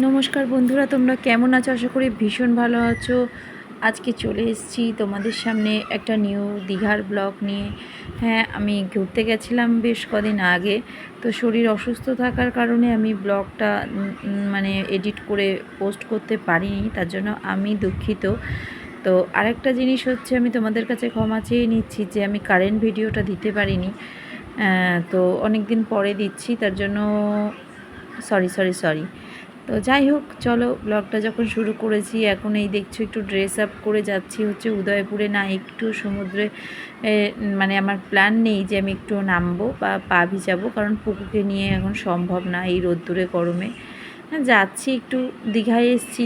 নমস্কার বন্ধুরা, তোমরা কেমন আছো? আশা করি ভীষণ ভালো আছো। আজকে চলে এসেছি তোমাদের সামনে একটা নিউ দীঘার ব্লগ নিয়ে। হ্যাঁ আমি ঘুরতে গেছিলাম বেশ কদিন আগে, তো শরীর অসুস্থ থাকার কারণে আমি ব্লগটা মানে এডিট করে পোস্ট করতে পারিনি, তার জন্য আমি দুঃখিত। তো আরেকটা জিনিস হচ্ছে, আমি তোমাদের কাছে ক্ষমা চেয়ে নিচ্ছি যে আমি কারেন্ট ভিডিওটা দিতে পারিনি। তো অনেক দিন পরে দিচ্ছি, তার জন্য সরি সরি সরি তো যাই হোক চলো ব্লগটা যখন শুরু করেছি এখন এই দেখছ একটু ড্রেস আপ করে যাচ্ছি হচ্ছে উদয়পুরে। না একটু সমুদ্রে মানে আমার প্ল্যান নেই যে আমি একটু নামবো বা পা ভিজাবো কারণ পুকুকে নিয়ে এখন সম্ভব না এই রোদ্দুরে গরমে। হ্যাঁ, যাচ্ছি একটু দীঘায় এসছি।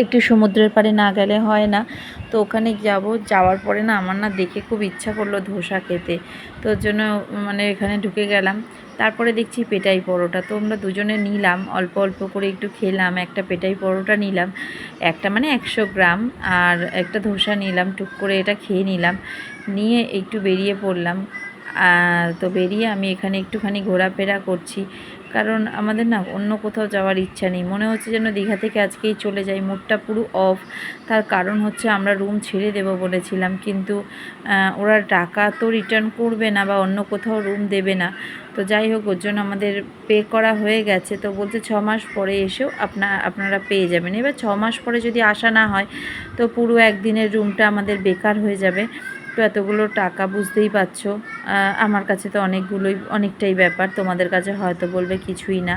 একটু সমুদ্রের পাড়ে না গেলে হয় না। তো ওখানে যাব যাওয়ার পরে না আমার না দেখে খুব ইচ্ছা করল ধোসা খেতে। তো জন্য মানে এখানে ঢুকে গেলাম। তারপরে দেখছি পেটাই পরোটা। তো আমরা দুজনে নিলাম, অল্প অল্প করে একটু খেলাম, একটা পেটাই পরোটা নিলাম, একটা মানে একশো গ্রাম, আর একটা ধোসা নিলাম, টুক করে এটা খেয়ে নিলাম। নিয়ে একটু বেরিয়ে পড়লাম। তো বেরিয়ে আমি এখানে একটুখানি ঘোরাফেরা করছি। কারণ আমাদের না অন্য কোথাও যাওয়ার ইচ্ছা নেই। মনে হচ্ছে যেন দীঘা থেকে আজকেই চলে যাই। মুডটা পুরো অফ। তার কারণ হচ্ছে আমরা রুম ছেড়ে দেবো বলেছিলাম। কিন্তু ওরা টাকা তো রিটার্ন করবে না বা অন্য কোথাও রুম দেবে না। তো যাই হোক, ওর জন্য আমাদের পে করা হয়ে গেছে। তো বলছে ছ মাস পরে এসেও আপনা, আপনারা পেয়ে যাবেন। এবার ছ মাস পরে যদি আসা না হয়, তো পুরো একদিনের রুমটা আমাদের বেকার হয়ে যাবে। তো এতগুলো টাকা বুঝতেই পারছ। আমার কাছে তো অনেকগুলোই, অনেকটাই ব্যাপার, তোমাদের কাছে হয়তো বলবে কিছুই না।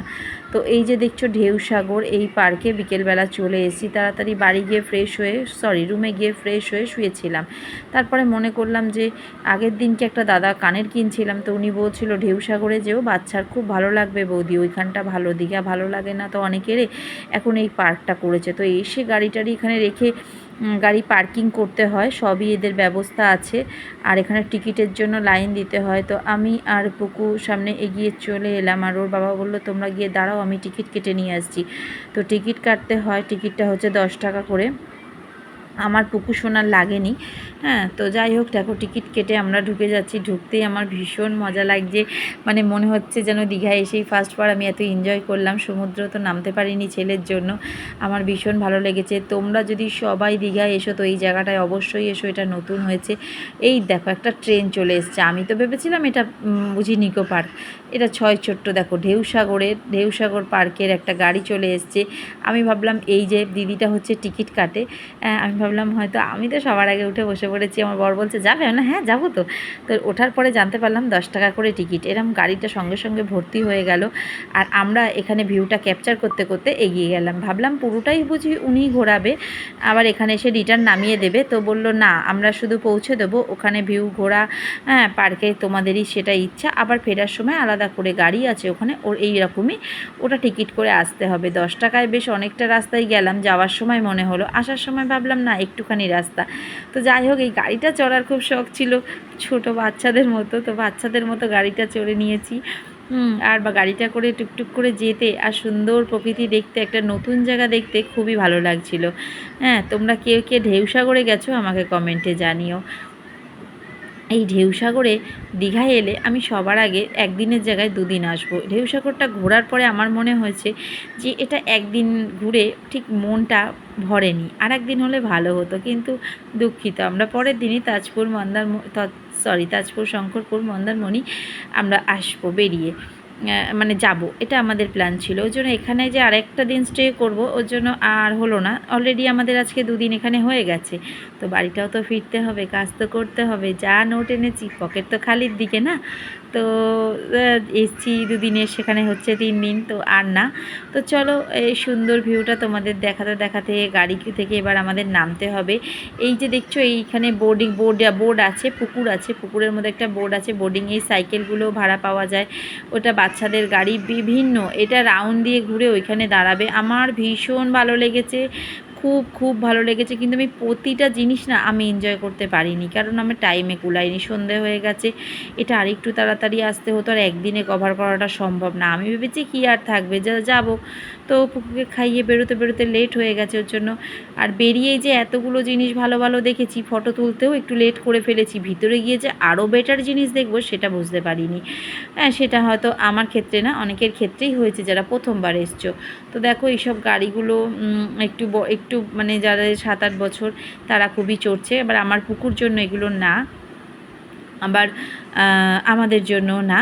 তো এই যে দেখছ ঢেউ সাগর, এই পার্কে বিকেলবেলা চলে এসেছি, তাড়াতাড়ি বাড়ি গিয়ে ফ্রেশ হয়ে সরি রুমে গিয়ে ফ্রেশ হয়ে শুয়েছিলাম। তারপরে মনে করলাম যে আগের দিনকে একটা দাদা কানের কিনছিলাম, তো উনি বলছিল ঢেউ সাগরে যেও, বাচ্চার খুব ভালো লাগবে বৌদি, ওইখানটা ভালো, দীঘা ভালো লাগে না তো অনেকেরই। এখন এই পার্কটা করেছে, তো এসে গাড়ি টাড়ি এখানে রেখে গাড়ি পার্কিং করতে হয়, সবই এদের ব্যবস্থা আছে। আর এখানে টিকিটের জন্য লাইন দিতে হয়। তো আমি আর পুকু সামনে এগিয়ে চলে এলাম আর ওর বাবা বলল, তোমরা গিয়ে দাঁড়াও, আমি টিকিট কেটে নিয়ে আসছি। তো টিকিট কাটতে হয়, টিকিটটা হচ্ছে দশ টাকা করে। আমার পুকু সোনার লাগেনি। হ্যাঁ তো যাই হোক দেখো টিকিট কেটে আমরা ঢুকে যাচ্ছি। ঢুকতেই আমার ভীষণ মজা লাগছে। মানে মনে হচ্ছে যেন দীঘায় এসেই ফার্স্টবার আমি এত এনজয় করলাম। সমুদ্র তো নামতে পারিনি ছেলের জন্য। আমার ভীষণ ভালো লেগেছে। তোমরা যদি সবাই দীঘায় এসো তো এই জায়গাটায় অবশ্যই এসো। এটা নতুন হয়েছে। এই দেখো একটা ট্রেন চলে এসছে। আমি তো ভেবেছিলাম এটা বুঝি নিকো পার্ক এটা ছয় ছোট্ট দেখো ঢেউসাগরের ঢেউসাগর পার্কের একটা গাড়ি চলে এসছে। আমি ভাবলাম এই যে দিদিটা হচ্ছে টিকিট কাটে। আহ, আমি ভাবলাম, হয়তো আমি তো সবার আগে উঠে বসে পড়েছি। আমার বর বলছে, যাবে? না হ্যাঁ যাব তো। তো ওঠার পরে জানতে পারলাম, দশ টাকা করে টিকিট। এরম গাড়িটা সঙ্গে সঙ্গে ভর্তি হয়ে গেল আর আমরা এখানে ভিউটা ক্যাপচার করতে করতে এগিয়ে গেলাম। ভাবলাম, পুরোটাই বুঝি উনিই ঘোরাবে, আবার এখানে এসে রিটার্ন নামিয়ে দেবে। তো বলল, না, আমরা শুধু পৌঁছে দেবো, ওখানে ভিউ ঘোরা হ্যাঁ পার্কে তোমাদেরই সেটা ইচ্ছা। আবার ফেরার সময় আলাদা করে গাড়ি আছে ওখানে, ওর এই রকমই। ওটা টিকিট করে আসতে হবে। দশ টাকায় বেশ অনেকটা রাস্তায় গেলাম, যাওয়ার সময় মনে হলো। আসার সময় ভাবলাম, না একটুখানি রাস্তা। তো যাই হোক, এই গাড়িটা চড়ার খুব শখ ছিল। ছোট বাচ্চাদের মতো, তো বাচ্চাদের মতো গাড়িটা চড়ে নিয়েছি। আর বা গাড়িটা করে টুকটুক করে যেতে আর সুন্দর প্রকৃতি দেখতে, একটা নতুন জায়গা দেখতে খুবই ভালো লাগছিল। হ্যাঁ তোমরা কেউ কে ঢেউসাগরে গেছো, আমাকে কমেন্টে জানিও। এই ঢেউসাগরে দীঘায় এলে আমি সবার আগে একদিনের জায়গায় দুদিন আসব। ঢেউসাগরটা ঘোরার পরে আমার মনে হয়েছে যে এটা একদিন ঘুরে ঠিক মনটা ভরেনি। আর একদিন হলে ভালো হতো, কিন্তু দুঃখিত। আমরা পরের দিনই তাজপুর মন্দার সরি তাজপুর শঙ্করপুর মন্দারমণি আমরা আসব বেরিয়ে। মানে যাব। এটা আমাদের প্ল্যান ছিল। ওই জন্য এখানে যে আরেকটা দিন স্টে করব, ওর জন্য আর হলো না। অলরেডি আমাদের আজকে দুদিন এখানে হয়ে গেছে। তো বাড়িটাও তো ফিরতে হবে, কাজ তো করতে হবে। যা নোট এনেছি পকেট তো খালির দিকে না? তো এসছি দুদিনে, সেখানে হচ্ছে তিন দিন, তো আর না। তো চলো, এই সুন্দর ভিউটা তোমাদের দেখাতে দেখাতে গাড়ি থেকে এবার আমাদের নামতে হবে। এই যে দেখছ, এইখানে বোর্ডিং বোর্ড বোর্ড আছে, পুকুর আছে, পুকুরের মধ্যে একটা বোর্ড আছে বোর্ডিং এই সাইকেলগুলো ভাড়া পাওয়া যায়। ওটা বাচ্চাদের গাড়ি, বিভিন্ন, এটা রাউন্ড দিয়ে ঘুরে ওইখানে দাঁড়াবে। আমার ভীষণ ভালো লেগেছে। খুব খুব ভালো লেগেছে। কিন্তু আমি প্রতিটা জিনিস না আমি এনজয় করতে পারিনি। কারণ আমার টাইমে কুলাইনি, সন্ধে হয়ে গেছে। এটা আরেকটু তাড়াতাড়ি আসতে হতো আর একদিনে কভার করাটা সম্ভব না। আমি ভেবেছি কি আর থাকবে? যা, যাব। তো পুকুরকে খাইয়ে বেরোতে বেরোতে লেট হয়ে গেছে ওর জন্য। আর বেরিয়েই যে এতগুলো জিনিস ভালো ভালো দেখেছি ফটো তুলতেও একটু লেট করে ফেলেছি। ভিতরে গিয়ে যে আরও বেটার জিনিস দেখব সেটা বুঝতে পারিনি। হ্যাঁ সেটা হয়তো আমার ক্ষেত্রে না, অনেকের ক্ষেত্রেই হয়েছে যারা প্রথমবার এসছো। তো দেখো এইসব গাড়িগুলো একটু ব- একটু মানে যাদের সাত আট বছর, তারা খুবই চড়ছে। এবার আমার পুকুর জন্য এগুলো না, আবার আমাদের জন্য না।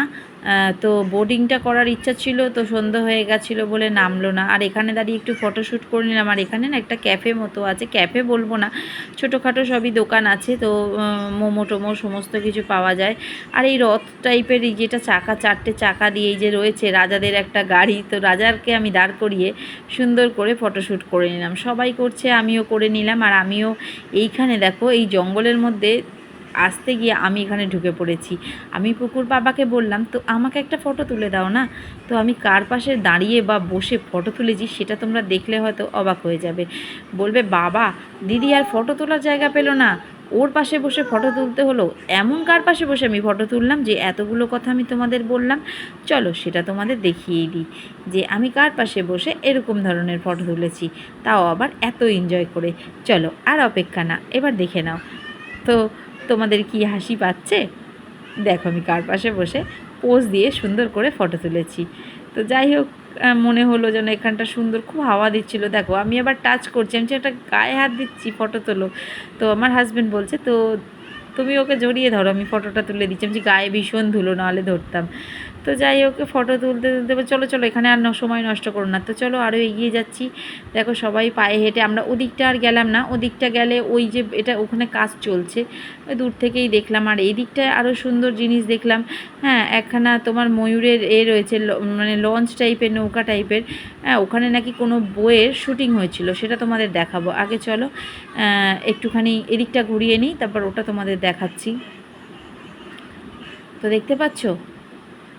তো বোর্ডিংটা করার ইচ্ছা ছিল, তো সন্ধ্যা হয়ে গেছিল বলে নামলো না। আর এখানে দাঁড়িয়ে একটু ফটোশ্যুট করে নিলাম। আর এখানে না একটা ক্যাফে মতো আছে। ক্যাফে বলব না, ছোটোখাটো সবই দোকান আছে, তো মোমো টোমো সমস্ত কিছু পাওয়া যায়। আর এই রথ টাইপের এই যেটা চাকা, চারটে চাকা দিয়ে এই যে রয়েছে, রাজাদের একটা গাড়ি, তো রাজারকে আমি দাঁড় করিয়ে সুন্দর করে ফটোশ্যুট করে নিলাম। সবাই করছে, আমিও করে নিলাম। আর আমিও এইখানে দেখো, এই জঙ্গলের মধ্যে আসতে গিয়ে আমি এখানে ঢুকে পড়েছি। আমি পুকুর বাবাকে বললাম, তো আমাকে একটা ফটো তুলে দাও না? তো আমি কার পাশে দাঁড়িয়ে বা বসে ফটো তুলেছি, সেটা তোমরা দেখলে হয়তো অবাক হয়ে যাবে। বলবে, বাবা, দিদি আর ফটো তোলার জায়গা পেল না। ওর পাশে বসে ফটো তুলতে হলো। এমন কার পাশে বসে আমি ফটো তুললাম যে এতগুলো কথা আমি তোমাদের বললাম? চলো সেটা তোমাদের দেখিয়েই দিই যে আমি কার পাশে বসে এরকম ধরনের ফটো তুলেছি। তাও আবার এত এনজয় করে। চলো আর অপেক্ষা না, এবার দেখে নাও। তো তোমাদের কি হাসি পাচ্ছে? দেখো আমি কার পাশে বসে পোজ দিয়ে সুন্দর করে ফটো তুলেছি। তো যাই হোক মনে হলো যেন এখানটা সুন্দর, খুব হাওয়া দিচ্ছিল। দেখো, আমি আবার টাচ করছি, আমি একটা গায়ে হাত দিচ্ছি ফটো তোলো। তো আমার হাজব্যান্ড বলছে, তো, তুমি ওকে জড়িয়ে ধরো, আমি ফটোটা তুলে দিচ্ছি। আমি গায়ে ভীষণ ধুলো, নাহলে ধরতাম। তো যাই হোক ফটো তুলতে তুলতে চলো চলো, এখানে আর সময় নষ্ট করো না। তো চলো আরও এগিয়ে যাচ্ছি। দেখো সবাই পায়ে হেঁটে, আমরা ওদিকটা আর গেলাম না। ওদিকটা গেলে ওই যে এটা ওখানে কাজ চলছে। দূর থেকেই দেখলাম। আর এই দিকটায় আরও সুন্দর জিনিস দেখলাম। হ্যাঁ একখানা তোমার ময়ূরের এ রয়েছে মানে লঞ্চ টাইপের, নৌকা টাইপের। হ্যাঁ ওখানে নাকি কোনো বইয়ের শুটিং হয়েছিল, সেটা তোমাদের দেখাবো। আগে চলো একটুখানি এদিকটা ঘুরিয়ে নিই, তারপর ওটা তোমাদের দেখাচ্ছি। তো দেখতে পাচ্ছ?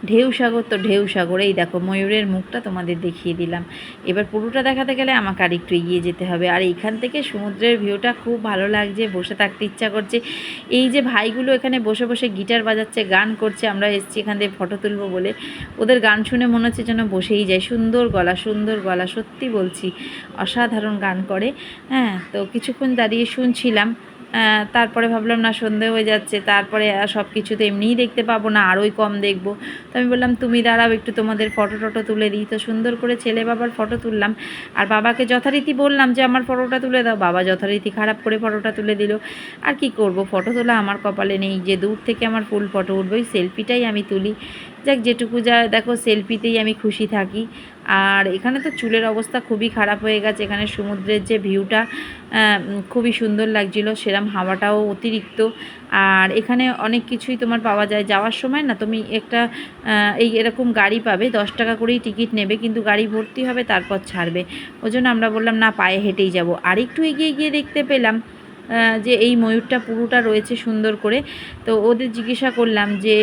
ঢেউ সাগর, তো ঢেউ সাগর এই দেখো ময়ূরের মুখটা তোমাদের দেখিয়ে দিলাম। এবার পুরোটা দেখাতে গেলে আমাকে আর একটু এগিয়ে যেতে হবে। আর এইখান থেকে সমুদ্রের ভিউটা খুব ভালো লাগছে, বসে থাকতে ইচ্ছা করছে। এই যে ভাইগুলো এখানে বসে বসে গিটার বাজাচ্ছে, গান করছে, আমরা এসছি এখান থেকে ফটো তুলবো বলে। ওদের গান শুনে মনে হচ্ছে যেন বসেই যায়। সুন্দর গলা সুন্দর গলা, সত্যি বলছি। অসাধারণ গান করে। হ্যাঁ তো কিছুক্ষণ দাঁড়িয়ে শুনছিলাম। তারপরে ভাবলাম, না, সন্ধে হয়ে যাচ্ছে, তারপরে সব কিছু তো এমনিই দেখতে পাবো না, আরোই কম দেখব। তো আমি বললাম, তুমি দাঁড়াও, একটু তোমাদের ফটো টটো তুলে দিই। তো সুন্দর করে ছেলে বাবার ফটো তুললাম। আর বাবাকে যথারীতি বললাম যে, আমার ফটোটা তুলে দাও। বাবা যথারীতি খারাপ করে ফটোটা তুলে দিল। আর কি করব? ফটো তোলা আমার কপালে নেই। যে দূর থেকে আমার ফুল ফটো উঠবে, ওই সেলফিটাই আমি তুলি। যাক, যেটুকু যা, দেখো সেলফিতেই আমি খুশি থাকি। আর এখানে তো চুলের অবস্থা খুবই খারাপ হয়ে গেছে। এখানে সমুদ্রের যে ভিউটা খুবই সুন্দর লাগছিল। সেরম হাওয়াটাও অতিরিক্ত। আর এখানে অনেক কিছুই তোমার পাওয়া যায়। যাওয়ার সময় না, তুমি একটা এই এরকম গাড়ি পাবে, দশ টাকা করেই টিকিট নেবে, কিন্তু গাড়ি ভর্তি হবে, তারপর ছাড়বে। ওই জন্য আমরা বললাম, না, পায়ে হেঁটেই যাব। আর একটু এগিয়ে গিয়ে দেখতে পেলাম যে এই ময়ূরটা পুরোটা রয়েছে সুন্দর করে। তো ওদের জিজ্ঞাসা করলাম যে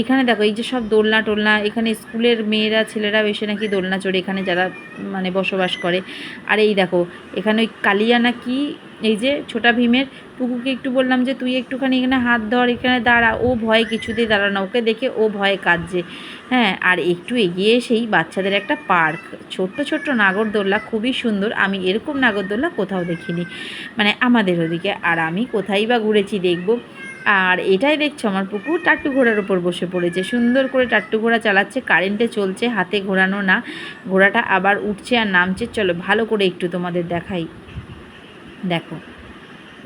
এখানে দেখো, এই যে সব দোলনা টোলনা, এখানে স্কুলের মেয়েরা, ছেলেরা এসে নাকি দোলনা চড়ে এখানে যারা মানে বসবাস করে। আর এই দেখো, এখানে ওই কালিয়া নাকি এই যে ছোটা ভীমের পুকুকে একটু বললাম যে, তুই একটুখানি এখানে হাত ধর, এখানে দাঁড়া। ও ভয়ে কিছুতেই দাঁড়ানো ওকে দেখে ও ভয়ে কাঁদছে। হ্যাঁ আর একটু এগিয়ে সেই বাচ্চাদের একটা পার্ক। ছোট্ট ছোট্ট নাগরদোল্লা খুবই সুন্দর। আমি এরকম নাগরদোল্লা কোথাও দেখিনি। মানে আমাদের ওদিকে। আর আমি কোথায় বা ঘুরেছি দেখব। আর এটাই দেখছ আমার পুকুর। টাট্টু ঘোড়ার ওপর বসে পড়েছে। সুন্দর করে টাট্টু ঘোড়া চালাচ্ছে। কারেন্টে চলছে, হাতে ঘোরানো না। ঘোড়াটা আবার উঠছে আর নামছে। চলো, ভালো করে একটু তোমাদের দেখাই। দেখো।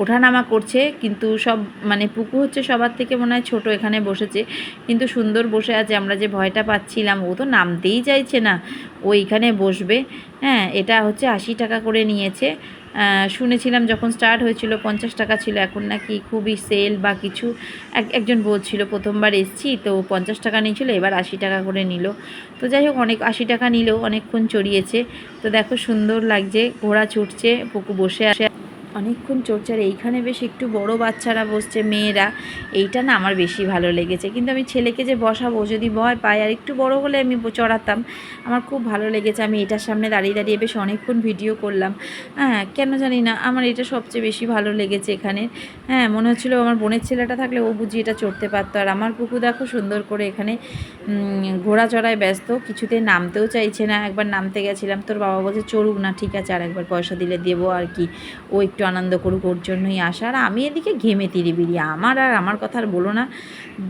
ওঠানামা করছে, কিন্তু সব মানে পুকু হচ্ছে সবার থেকে মনে হয় ছোটো এখানে বসেছে। কিন্তু সুন্দর বসে আছে, আমরা যে ভয়টা পাচ্ছিলাম, ও তো নামতেই চাইছে না। ও এখানে বসবে। হ্যাঁ এটা হচ্ছে আশি টাকা করে নিয়েছে। শুনেছিলাম যখন স্টার্ট হয়েছিল, পঞ্চাশ টাকা ছিল, এখন নাকি খুবই সেল বা কিছু। এক, একজন বলছিল, প্রথমবার এসছি, তো পঞ্চাশ টাকা নিয়েছিল, এবার আশি টাকা করে নিল। তো যাই হোক, অনেক, আশি টাকা নিল, অনেকক্ষণ চড়িয়েছে। তো দেখো সুন্দর লাগছে, ঘোড়া ছুটছে, পুকু বসে আছে। অনেকক্ষণ আর এইখানে বেশ একটু বড় বাচ্চারা বসছে, মেয়েরা। এইটা না আমার বেশি ভালো লেগেছে। কিন্তু আমি ছেলেকে যে বসাবো, যদি ভয় পাই, আর একটু বড় হলে আমি চড়াতাম, আমার খুব ভালো লেগেছে। আমি এটার সামনে দাঁড়িয়ে দাঁড়িয়ে বেশ অনেকক্ষণ ভিডিও করলাম। হ্যাঁ কেন জানি না, আমার এটা সবচেয়ে বেশি ভালো লেগেছে এখানে। হ্যাঁ মনে হচ্ছিল আমার বোনের ছেলেটা থাকলে ও বুঝি এটা চড়তে পারতো। আর আমার পুকু দেখো সুন্দর করে এখানে ঘোড়া চড়ায় ব্যস্ত, কিছুতে নামতেও চাইছে না। একবার নামতে গেছিলাম, তোর বাবা বলছে, চড়ুক না, ঠিক আছে আর একবার পয়সা দিলে দেবো আর কি। ও একটু আনন্দ করুক ওর জন্যই আসা। আর আমি এদিকে ঘেমে তিরিবিরি। আমার আর আমার কথা আর বলো না।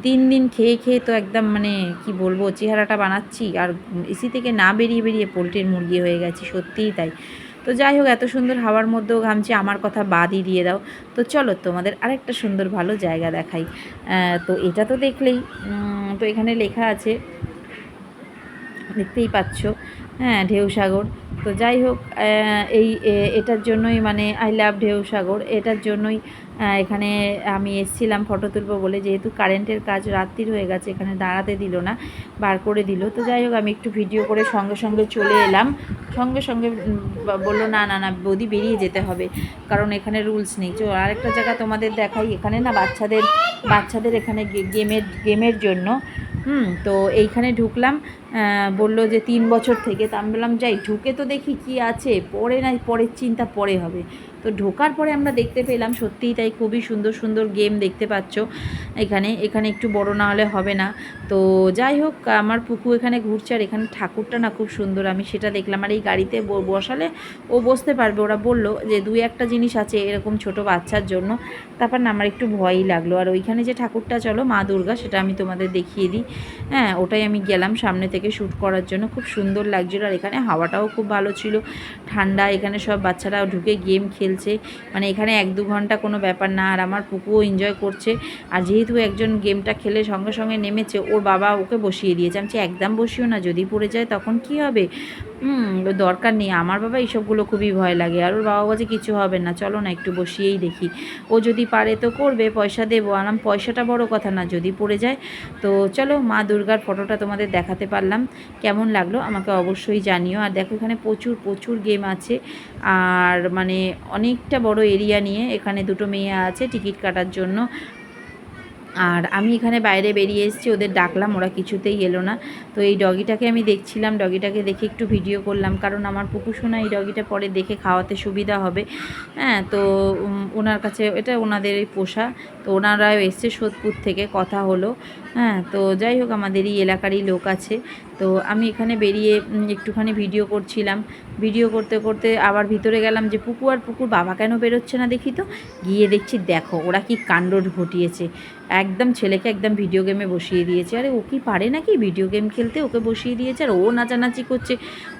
দিন দিন খেয়ে খেয়ে তো একদম মানে কি বলব, চেহারাটা বানাচ্ছি। আর এসি থেকে না বেরিয়ে বেরিয়ে পোলট্রির মুরগি হয়ে গেছি, সত্যিই তাই। তো যাই হোক, এত সুন্দর হাওয়ার মধ্যেও ঘামছি। আমার কথা বাদই দিয়ে দাও। তো চলো, তোমাদের আরেকটা সুন্দর ভালো জায়গা দেখাই। তো এটা তো দেখলেই তো এখানে লেখা আছে, দেখতেই পাচ্ছ। হ্যাঁ ঢেউ সাগর। তো যাই হোক এই এটার জন্যই মানে আই লাভ ঢেউ সাগর এটার জন্যই এখানে আমি এসছিলাম ফটো তুলবো বলে। যেহেতু কারেন্টের কাজ রাত্রির হয়ে গেছে, এখানে দাঁড়াতে দিল না, বার করে দিল। তো যাই হোক, আমি একটু ভিডিও করে সঙ্গে সঙ্গে চলে এলাম। সঙ্গে সঙ্গে বলল, না না না, বৌদি, বেরিয়ে যেতে হবে। কারণ এখানে রুলস নেই। চো আরেকটা জায়গা তোমাদের দেখাই। এখানে না বাচ্চাদের বাচ্চাদের এখানে গেমের গেমের জন্য, হুম, তো এইখানে ঢুকলাম। বলল যে তিন বছর থেকে। তা আমি বললাম, যাই, ঢুকে তো দেখি কি আছে। পরে না, পরের চিন্তা পরে হবে। তো ঢোকার পরে আমরা দেখতে পেলাম, সত্যিই তাই খুবই সুন্দর সুন্দর গেম দেখতে পাচ্ছ। এখানে এখানে একটু বড় না হলে হবে না। তো যাই হোক, আমার পুকু এখানে ঘুরছে আর এখানে ঠাকুরটা না খুব সুন্দর। আমি সেটা দেখলাম। আর এই গাড়িতে বসালে ও বসতে পারবে। ওরা বলল যে, দুই একটা জিনিস আছে এরকম ছোট বাচ্চার জন্য। তারপর না আমার একটু ভয়ই লাগল। আর ওইখানে যে ঠাকুরটা, চলো মা দুর্গা, সেটা আমি তোমাদের দেখিয়ে দিই। হ্যাঁ ওটাই আমি গেলাম সামনে থেকে। শ্যুট করার জন্য খুব সুন্দর লাগছিল। আর এখানে হাওয়াটাও খুব ভালো ছিল। ঠান্ডা, এখানে সব বাচ্চারা ঢুকে গেম খেলছে। মানে এখানে এক দু ঘণ্টা কোনো ব্যাপার না। আর আমার পুকুও এনজয় করছে। আর যেহেতু একজন গেমটা খেলে সঙ্গে সঙ্গে নেমেছে, ওর বাবা ওকে বসিয়ে দিয়েছে। আমি একদম বসিও না, যদি পড়ে যায় তখন কি হবে? হুম দরকার নেই। আমার বাবা এইসবগুলো খুবই ভয় লাগে। আর ওর বাবা বলছে, কিছু হবে না, চলো না একটু বসিয়েই দেখি। ও যদি পারে তো করবে, পয়সা দেবো। আলাম পয়সাটা বড় কথা না, যদি পড়ে যায় তো চলো, মা দুর্গার ফটোটা তোমাদের দেখাতে পারলাম। কেমন লাগল আমাকে অবশ্যই জানিও। আর দেখো, এখানে প্রচুর প্রচুর গেম আছে। আর মানে অনেকটা বড় এরিয়া নিয়ে এখানে দুটো মেয়ে আছে টিকিট কাটার জন্য। আর আমি এখানে বাইরে বেরিয়ে এসেছি, ওদের ডাকলাম, ওরা কিছুতেই এলো না। তো এই ডগিটাকে আমি দেখছিলাম, ডগিটাকে দেখে একটু ভিডিও করলাম, কারণ আমার পুকুসোনা এই ডগিটা পরে দেখে খাওয়াতে সুবিধা হবে। হ্যাঁ তো ওনার কাছে, এটা ওনাদের এই পোষা, তো ওনারাও এসছে সোদপুর থেকে, কথা হলো। হ্যাঁ তো যাই হোক, আমাদের এই এলাকারই লোক আছে। তো আমি এখানে বেরিয়ে একটুখানি ভিডিও করছিলাম। ভিডিও করতে করতে আবার ভিতরে গেলাম যে, পুকু, আর পুকুর বাবা কেন বেরোচ্ছে না দেখি তো? গিয়ে দেখছি, দেখো, ওরা কি কাণ্ড ঘটিয়েছে। একদম ছেলেকে একদম ভিডিও গেমে বসিয়ে দিয়েছে। আরে, ও কি পারে নাকি ভিডিও গেম খেলতে ওকে বসিয়ে দিয়েছে আর ও নাচানাচি করছে।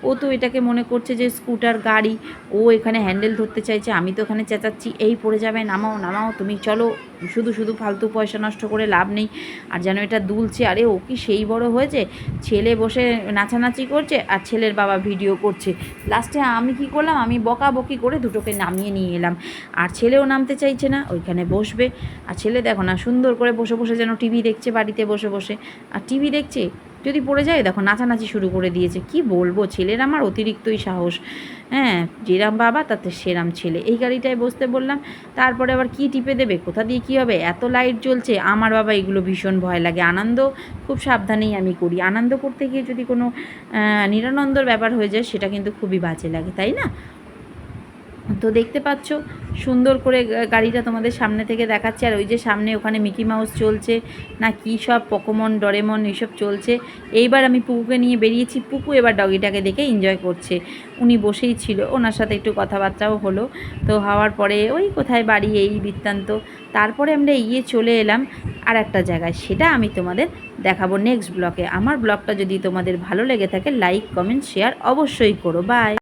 ও তো এটাকে মনে করছে যে স্কুটার, গাড়ি, ও এখানে হ্যান্ডেল ধরতে চাইছে, আমি তো ওখানে চেঁচাচ্ছি, এই পড়ে যাবে, নামাও নামাও, তুমি চলো, শুধু শুধু ফালতু পয়সা নষ্ট করে লাভ নেই। আর যেন এটা দুলছে, আরে ও কি সেই বড় হয়েছে? ছেলে বসে নাচানাচি করছে আর ছেলের বাবা ভিডিও করছে। লাস্টে আমি কি করলাম? আমি বকা বকি করে দুটোকে নামিয়ে নিয়ে এলাম। আর ছেলেও নামতে চাইছে না, ওইখানে বসবে। আর ছেলে দেখো না, সুন্দর করে বসে বসে যেন টিভি দেখছে বাড়িতে বসে বসে। আর টিভি দেখছে? যদি পড়ে যায়, দেখো নাচানাচি শুরু করে দিয়েছে। কি বলব? ছেলের আমার অতিরিক্তই সাহস। হ্যাঁ যেরাম বাবা, তাতে সেরাম ছেলে। এই গাড়িটায় বসতে বললাম, তারপরে আবার কি টিপে দেবে? কোথা দিয়ে কী হবে? এত লাইট জ্বলছে, আমার বাবা এগুলো ভীষণ ভয় লাগে। আনন্দ খুব সাবধানেই আমি করি। আনন্দ করতে গিয়ে যদি কোনো নিরানন্দর ব্যাপার হয়ে যায়, সেটা কিন্তু খুবই বাজে লাগে, তাই না? তো দেখতে পাচ্ছ, সুন্দর করে গাড়িটা তোমাদের সামনে থেকে দেখাচ্ছে। আর ওই যে সামনে ওখানে মিকি মাউস চলছে, না কী সব পকমন, ডরেমন এইসব চলছে। এইবার আমি পুকুকে নিয়ে বেরিয়েছি। পুকু এবার ডগিটাকে দেখে এনজয় করছে। উনি বসেই ছিল, ওনার সাথে একটু কথাবার্তাও হলো। তো হওয়ার পরে, ওই কোথায় বাড়ি এই বৃত্তান্ত? তারপরে আমরা এগিয়ে চলে এলাম আর একটা জায়গায়। সেটা আমি তোমাদের দেখাবো নেক্সট ব্লকে আমার ব্লগটা যদি তোমাদের ভালো লেগে থাকে লাইক কমেন্ট শেয়ার অবশ্যই করো। বাই